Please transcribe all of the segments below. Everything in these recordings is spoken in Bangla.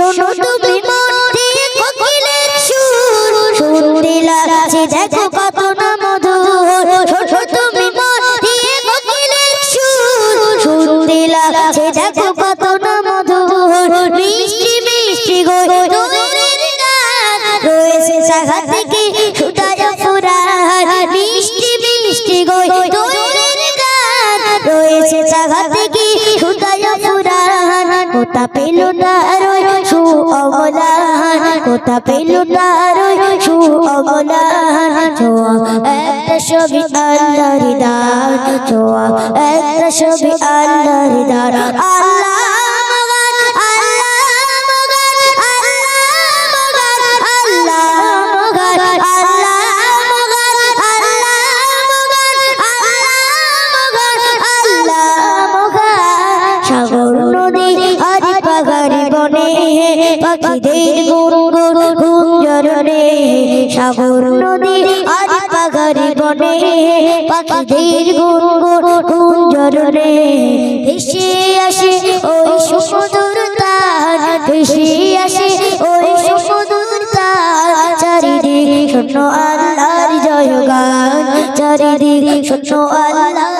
শোনো তুমি মন দিয়ে কোকিলের সুর। শুনতে লাগছে দেখো কত না মধুর। শোনো তুমি মন দিয়ে কোকিলের সুর। শুনতে লাগছে দেখো কত না মধুর। মিষ্টি মিষ্টি গো দূরের গান। রয়েছে শাখা থেকে সুতায় ফুরার। মিষ্টি মিষ্টি গো দূরের গান। রয়েছে শাখা থেকে সুতায় ফুরার। কোথা পেল সু অবলান কোথা পেল তার সু অবলান ছোয়া, একটা ছবি আল্লাহর দান ছোয়া, একটা ছবি আল্লাহর দান পাখিদের গুনগুন গুঞ্জরনে সাগর নদী আদি পাহাড়ি বনে, পাখিদের গুনগুন গুঞ্জরনে ভেসে আসে ওই সুমধুর তার, ভেসে আসে ওই সুমধুর তার। চারিদিক শূন্য আল্লাহর জয়গান, চারিদিক শূন্য আল্লাহর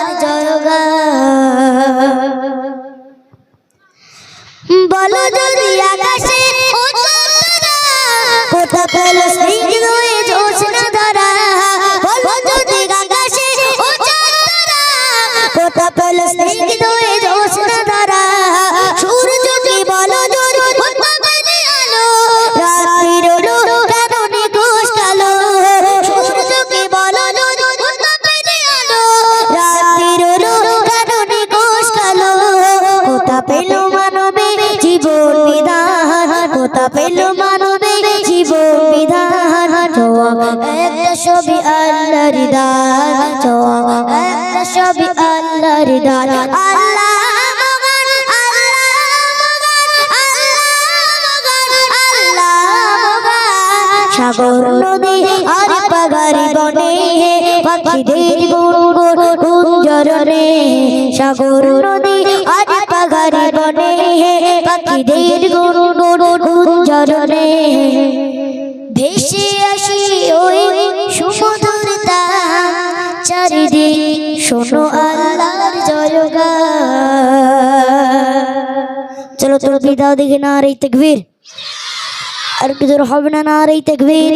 পেল মানবে জীবন বিধান। একটা ছবি আল্লাহর দান। একটা ছবি আল্লাহর দান। আল্লাহ সাগর, নদী আর পাগারি বনে, পাখিদের গুনগুন গুঞ্জরনে সাগর, নদী আর পাগারি বনে, পাখিদের গুনগুন গুঞ্জরনে ভেসে আসি ওই সুমধুর চারিদিক শোনো আল্লাহর জয়গা চলো চলো বিদাও দিকে না রে তেকবীর। আর কিছু হবে না না রে তকবীর।